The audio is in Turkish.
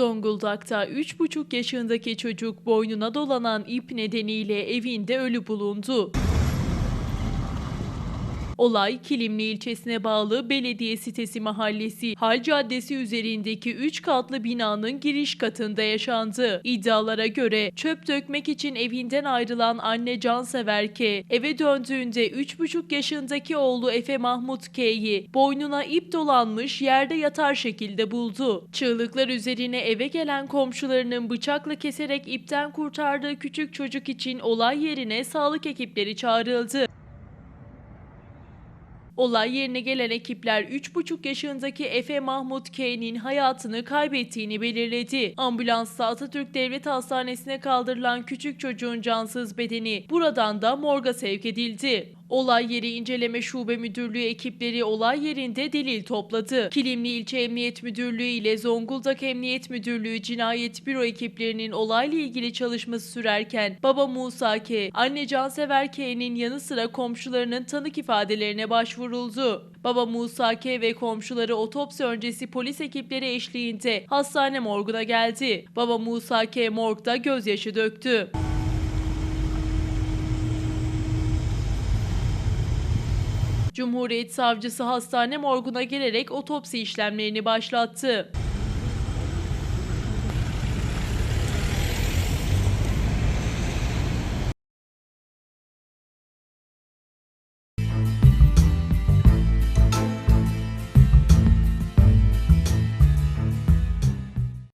Zonguldak'ta 3,5 yaşındaki çocuk boynuna dolanan ip nedeniyle evinde ölü bulundu. Olay Kilimli ilçesine bağlı belediye sitesi mahallesi Hal Caddesi üzerindeki 3 katlı binanın giriş katında yaşandı. İddialara göre çöp dökmek için evinden ayrılan anne Cansever K eve döndüğünde 3,5 yaşındaki oğlu Efe Mahmut K'yi boynuna ip dolanmış yerde yatar şekilde buldu. Çığlıklar üzerine eve gelen komşularının bıçakla keserek ipten kurtardığı küçük çocuk için olay yerine sağlık ekipleri çağrıldı. Olay yerine gelen ekipler 3,5 yaşındaki Efe Mahmut K'nin hayatını kaybettiğini belirledi. Ambulansla Atatürk Devlet Hastanesi'ne kaldırılan küçük çocuğun cansız bedeni buradan da morga sevk edildi. Olay yeri inceleme şube müdürlüğü ekipleri olay yerinde delil topladı. Kilimli İlçe Emniyet Müdürlüğü ile Zonguldak Emniyet Müdürlüğü Cinayet Büro ekiplerinin olayla ilgili çalışması sürerken baba Musa K, anne Cansever K'nin yanı sıra komşularının tanık ifadelerine başvuruldu. Baba Musa K ve komşuları otopsi öncesi polis ekipleri eşliğinde hastane morguna geldi. Baba Musa K morgda gözyaşı döktü. Cumhuriyet Savcısı hastane morguna gelerek otopsi işlemlerini başlattı.